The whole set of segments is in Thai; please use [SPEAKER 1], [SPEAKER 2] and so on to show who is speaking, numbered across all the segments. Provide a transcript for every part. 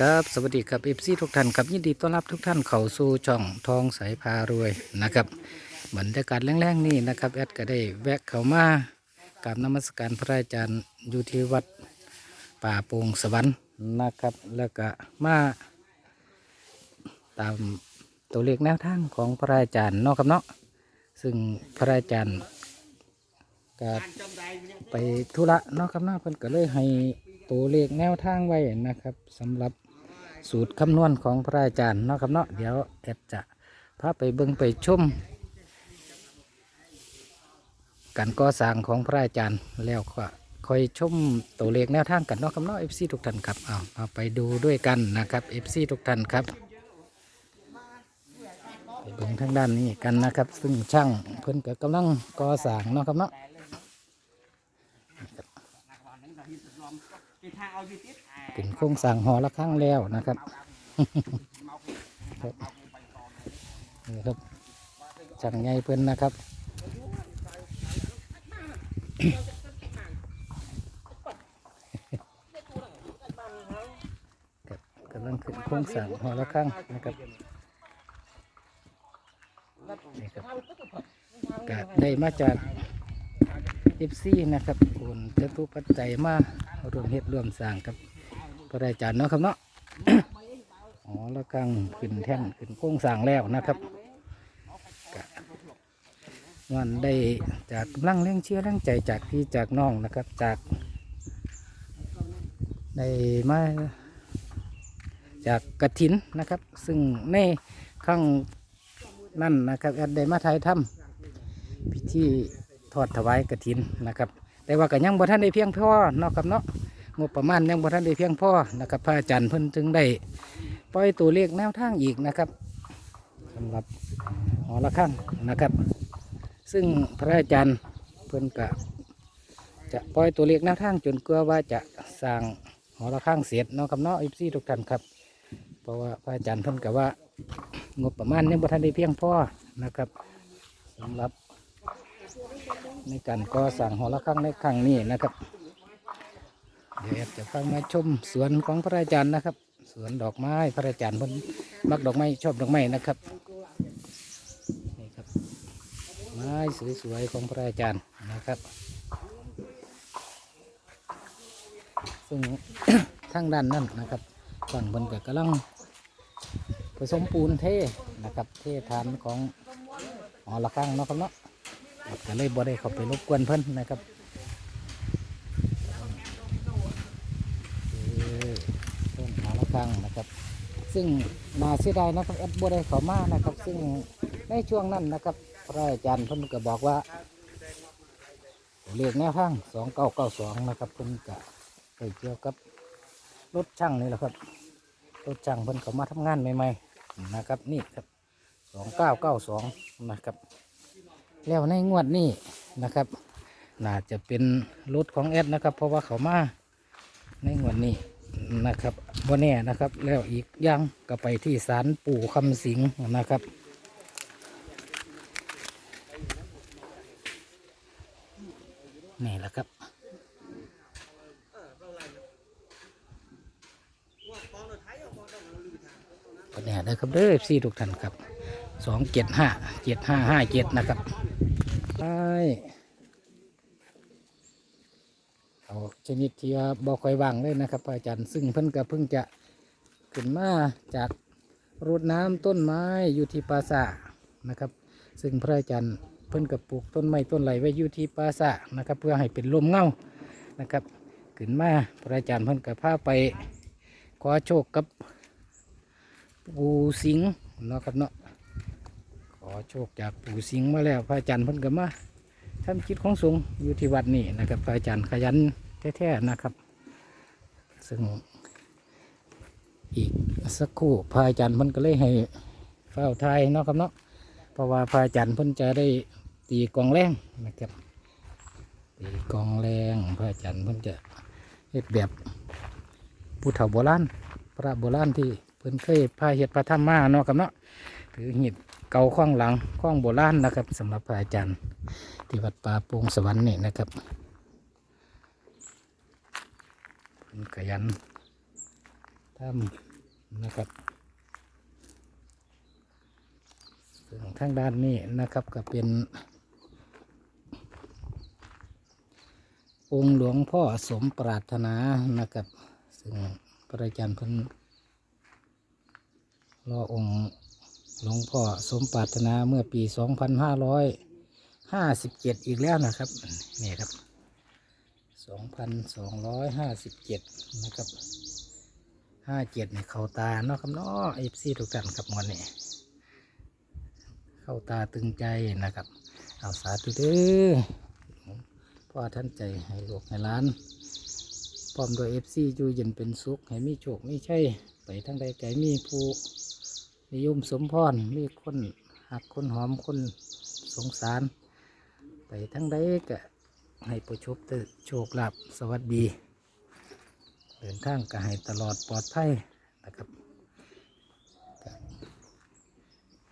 [SPEAKER 1] ครับสวัสดีครับเอฟซีทุกท่านครับยินดีต้อนรับทุกท่านเข้าสู่ช่องทองสายพารวยนะครับบรรยากาศแรงๆนี่นะครับแอดก็ได้แวะเข้ามากราบนมัสการพระอาจารย์อยู่ที่วัดป่าโป่งสวรรค์นะครับ แล้วก็มาตามตัวเลขแนวทางของพระอาจารย์นาะครับเนาะซึ่งพระอาจารย์ก็ไปธุระนาะครับเนาะเพิ่นก็เลยให้ตัวเลขแนวทางไว้นะครับสำหรับ สูตรคำนวณของพระอาจารย์เนาะครับเนาะเดี๋ยวแอดจะพาไปเบิ่งไปชมการก่อสร้างของพระอาจารย์แล้วก็คอยชมตัวเลขแนวทางกันเนาะครับเนาะเอฟซีทุกท่านครับเอาเอาไปดูด้วยกันนะครับเอฟซีทุกท่านครับไปเบิ่งทางด้านนี้กันนะครับ ซึ่งช่างเพิ่นก็กำลังก่อสร้างเนาะครับเนาะเป็นโครงสร้างหอละข้างแล้วนะครับนี่ครับช่งใหญ่เพิ่นนะครับกำลังขึ้นโครงสร้างหอละข้างนะครับนี่ครับก็ได้มาจากเอฟซีนะครับโอนจตุปัจจัยมารวมเฮ็ดรวมสร้างครับ พระอาจารย์เนาะครับเนาะอ๋อแล้วกังขึ้นแท่นขึ้นโค้งสร้างแล้วนะครับกะงานได้จากกำลังเร่งเชื่อเร่งใจจากพี่จากน้องนะครับจากได้มาจากกระถินนะครับ ซึ่งในข้างนั่นนะครับแอดได้มาไทยถ้ำพิธีทอดถวายกระถินนะครับ แต่ว่าก็ยังบ่ท่านได้เพียงพอเนาะครับเนาะ งบประมาณยังบ่ทันได้เพียงพอนะครับพระอาจารย์เพิ่นจึงได้ปล่อยตัวเลขแนวทางอีกนะครับสำหรับหอละข้างนะครับ ซึ่งพระอาจารย์เพิ่นกะจะปล่อยตัวเลขแนวทางจนกลัวว่าจะสร้างหอละข้างเสร็จเนาะครับเนาะอีซี่ทุกท่านครับ เพราะว่าพระอาจารย์เพิ่นกะว่างบประมาณยังบ่ทันได้เพียงพอนะครับสำหรับในการก่อสร้างหอละข้างในครั้งนี้นะครับ เดี๋ยวจะฟังมาชมสวนของพระอาจารย์นะครับ สวนดอกไม้พระอาจารย์เพิ่นมักดอกไม้ชอบดอกไม้นะครับนี่ครับ ไม้สวยๆของพระอาจารย์นะครับ ซึ่งทางด้านนั้นนะครับฝั่งบนก็กำลังผสมปูนเทนะครับ เทฐานของหอระฆังเนาะครับเนาะก็เลยบ่ได้เข้าไปรบกวนเพิ่นนะครับ คือต้นหาละ ครังนะครับ ซึ่งนาเสียดายนะครับแอดบัวได้เขามานะครับ ซึ่งในช่วงนั้นนะครับพระอาจารย์เพิ่นก็บอกว่าเรียกแนวทางสองเก้าเก้าสองนะครับเพิ่นก็ไปเกี่ยวกับรถช่างนี่แหละครับรถช่างเพิ่นเขามาทำงานใหม่ๆนะครับนี่ครับสองเก้าเก้าสองนะครับ แล้วในงวดนี้นะครับน่าจะเป็นรถของแอดนะครับ เพราะว่าเขามาในงวดนี้ นะครับวันนี้นะครับ แล้วอีกย่างก็ไปที่ศาลปู่คำสิงนะครับ นี่แหละครับก็เนี่นะครับเด้อซีทุกท่านครับสองเจ็ดห้าเจ็ดห้าห้าเจ็ดนะครับไป เอาชนิดที่ว่าบอคอยว่างเลยนะครับพระอาจารย์ซึ่งเพิ่นก็เพิ่งจะขึ้นมาจากรดน้ำต้นไม้อยู่ที่ปราสานะครับ ซึ่งพระอาจารย์เพิ่นก็ปลูกต้นไม้ต้นไหลไว้อยู่ที่ปราสานะครับ เพื่อให้เป็นลมเงานะครับขึ้นมาพระอาจารย์เพิ่นก็พาไปขอโชคกับปูสิงห์เนาะครับเนาะขอโชคจากปูสิงห์มาแล้วพระอาจารย์เพิ่นก็มาทำกิจของสงฆ์อยู่ที่วัดนี่นะครับพระอาจารย์ขยัน แท้ๆนะครับ ซึ่งอีกสักครู่พระอาจารย์เพิ่นก็เลยให้เฝ้าไทยเนาะครับเนาะเพราะว่าพระอาจารย์เพิ่นจะได้ตีกองแรงนะครับตีกองแรงพระอาจารย์เพิ่นจะเฮ็ดแบบผู้เฒ่าโบราณพระโบราณที่เพิ่นเคยพาเฮ็ดพระธรรมมาเนาะครับเนาะถือหีบเก่าข้องหลังข้องโบราณนะครับสำหรับพระอาจารย์ที่วัดป่าโปงสวรรค์นี่นะครับ เพิ่นขยันถ้ำนะครับส่วนทางด้านนี้นะครับก็เป็น องค์หลวงพ่อสมปรารถนานะครับซึ่งพระอาจารย์พิ่นรอองค์หลวงพ่อสมปรารถนาเมื่อปี 2557 อีกแล้วนะครับ นี่ครับ 2,257นะครับ57นี่เข้าตาเนาะครับเนาะเอฟซีทุกท่านครับวันนี้เข้าตาตึงใจนะครับ เอาสาธุเด้อพ่อท่านใจให้ลูกให้ล้านพร้อมโดยเอฟซีอยู่เย็นเป็นสุข ให้มีโชคไม่ใช่ ไปทั้งใดไก่มีผู้นิยมสมพรมีคนหักคนหอมคนสงสาร ไปทั้งใดก็ ให้ประชบแต่โชคลาภสวัสดี เดินทางก็ให้ตลอดปลอดภัยนะครับ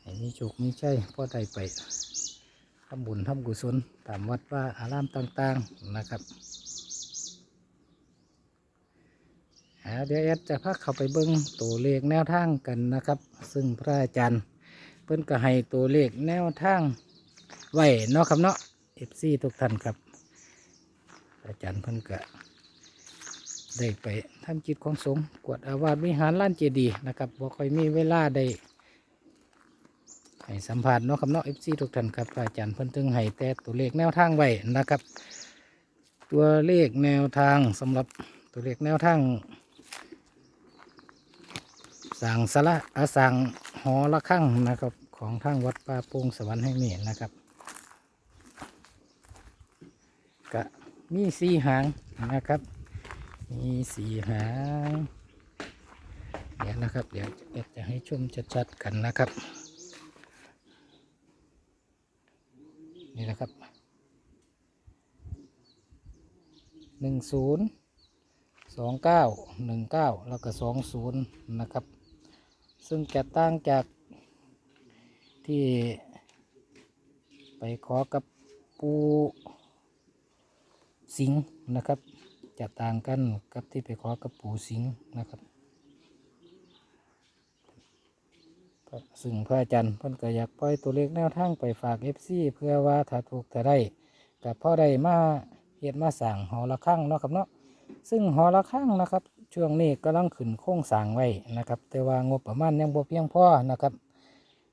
[SPEAKER 1] ให้มีโชคไม่ใช่พ่อได้ไปทำบุญทำกุศลตามวัดว่าอารามต่าง ๆนะครับเดี๋ยวแอดจะพาเข้าไปเบิ้งตัวเลขแนวทางกันนะครับ ซึ่งพระอาจารย์เพิ่นก็ให้ตัวเลขแนวทางไว้เนาะครับเนาะเอฟซีทุกท่านครับ อาจารย์เพิ่นก็ได้ไปทำจิตของสงฆ์กวดอาวาสวิหารล้านเจดีย์นะครับบ่ค่อยมีเวลาได้ให้สัมผัสเนาะครับเนาะเอฟซีทุกท่านครับอาจารย์เพิ่นถึงให้แต่ตัวเลขแนวทางไว้นะครับ ตัวเลขแนวทางสำหรับตัวเลขแนวทางสั่งสละอาสั่งหอละข้างนะครับ ของทางวัดป่าโป่งสวรรค์แห่งนี้นะครับก็ มีสีหางนะครับ มีสีหาง เดี๋ยวนะครับ เดี๋ยวจะให้ชมชัดๆกันนะครับ นี่นะครับหนึ่งศูนย์สองเก้าหนึ่งเก้าแล้วก็สองศูนย์นะครับ ซึ่งจะต่างจากที่ไปขอกับปู สิงนะครับจะต่างกันกับที่ไปขอกับปูสิงนะครับซึ่งพระอาจารย์เพิ่นก็อยากปล่อยตัวเลขแนวทางไปฝากเอฟซีเพื่อว่าถ้าถูกถ้าได้กับพ่อได้มาเฮ็ดมาสั่งหอละข้างเนาะครับเนาะซึ่งหอละข้างนะครับ ช่วงนี้กำลังขึ้นโค้งสั่งไว้นะครับ แต่ว่างบประมาณยังบ่เพียงพอนะครับ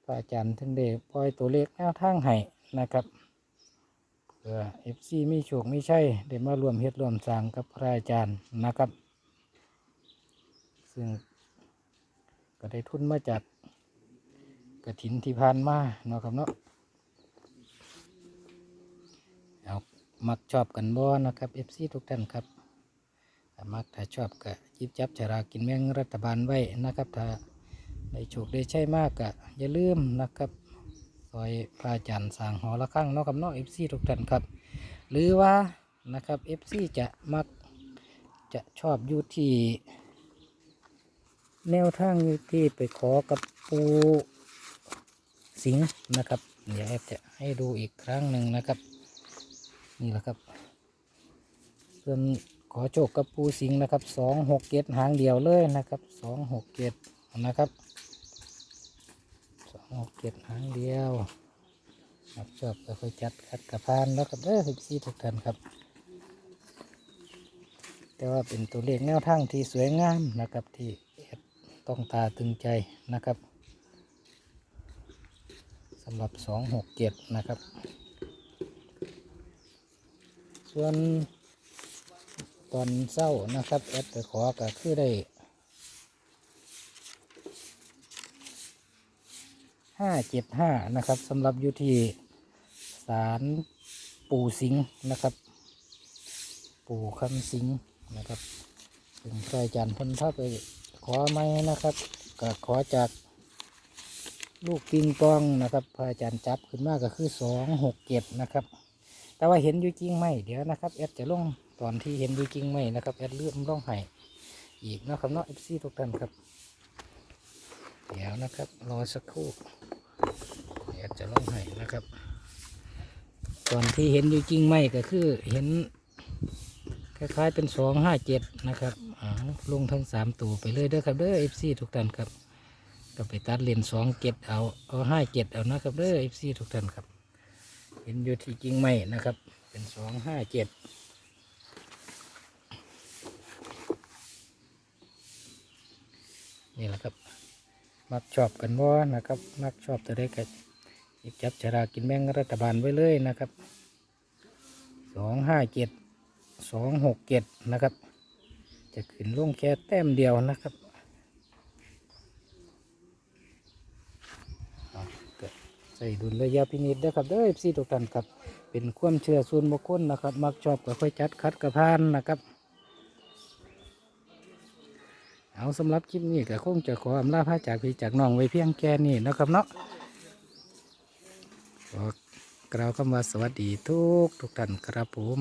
[SPEAKER 1] พระอาจารย์ถึงได้ปล่อยตัวเลขแนวทางให้นะครับ เพื่อเอฟซีมีโชคมีชัยได้มารวมเฮ็ดรวมสร้างกับพระอาจารย์นะครับ ซึ่งก็ได้ทุนมาจากกระถินที่ผ่านมาเนาะครับเนาะเอามักชอบกันบ่นะครับ FC ทุกท่านครับถ้ามักถ้าชอบก็ยิบจับฉลากินแบ่งรัฐบาลไว้นะครับ ถ้าได้โชคได้ใช่มากก็อย่าลืมนะครับ อยพระอาจารย์สร้างหอละครั้งนาะครับเนาะ FC ทุกท่านครับ หรือว่านะครับ FC จะมักจะชอบอยู่ที่แนวทางอยู่ที่ไปขอกับปูสิงนะครับ เดี๋ยวแอดจะให้ดูอีกครั้งหนึ่งนะครับ นี่แหละครับส่วนขอโชคกับปูสิงนะครับสองหกเกตหางเดียวเลยนะครับสองหกเกตนะครับ หกเกตหางเดียวครับชอบก็ค่อยจัดคัดกระพานแล้วครับเด้อสิบสี่ทุกท่านครับ แต่ว่าเป็นตัวเลขแนวทางที่สวยงามนะครับที่แอดต้องตาตึงใจนะครับสำหรับสองหกเจ็ดนะครับ ส่วนตอนเศร้านะครับแอดไปขอก็คือได้ ห้าเจ็ดห้านะครับสำหรับอยู่ที่ศาลปู่สิงห์นะครับ ปู่คำสิงห์นะครับถึงพระอาจารย์พ้นพาไปขอไหมนะครับก็ขอจากลูกปิงปองนะครับพระอาจารย์จับขึ้นมาก็คือสองหกเจ็ดนะครับ แต่ว่าเห็นอยู่จริงไหมเดี๋ยวนะครับแอดจะลงตอนที่เห็นอยู่จริงไหมนะครับแอดเลื่อมลงให้อีกนะครับเนาะเอฟซีทุกท่านครับ เดี๋ยวนะครับรอสักครู่แอดจะลงให้นะครับ ตอนที่เห็นอยู่จริงไหมก็คือเห็น คล้ายๆเป็นสองห้าเจ็ดนะครับอ่าลงทั้งสามตัวไปเลยเด้อครับเด้อเอฟซีทุกท่านครับก็ไปตัดเลนสองเจ็ดเอาเอาห้าเจ็ดเอานะครับเด้อเอฟซีทุกท่านครับ เห็นอยู่ที่จริงไหมนะครับ เป็นสองห้าเจ็ดนี่แหละครับ มักชอบกันบ่นะครับ มักชอบตัวได้ก็หยิบจับฉลากกินแบ่งรัฐบาลไว้เลยนะครับสองห้าเจ็ดสองหกเจ็ดนะครับ จะขึ้นลงแค่แต้มเดียวนะครับใส่ดุลระยะพินิจได้ครับเด้อพี่ทุกท่านครับ เป็นความเชื่อส่วนบุคคลนะครับ มักชอบก็ค่อยจัดคัดกระพานนะครับ เอาสำหรับคลิปนี้ก็คงจะขออำลาพระจากพี่จากน้องไว้เพียงแค่นี้นะครับเนาะขอกล่าวคำว่าสวัสดีทุกทุกท่านครับผม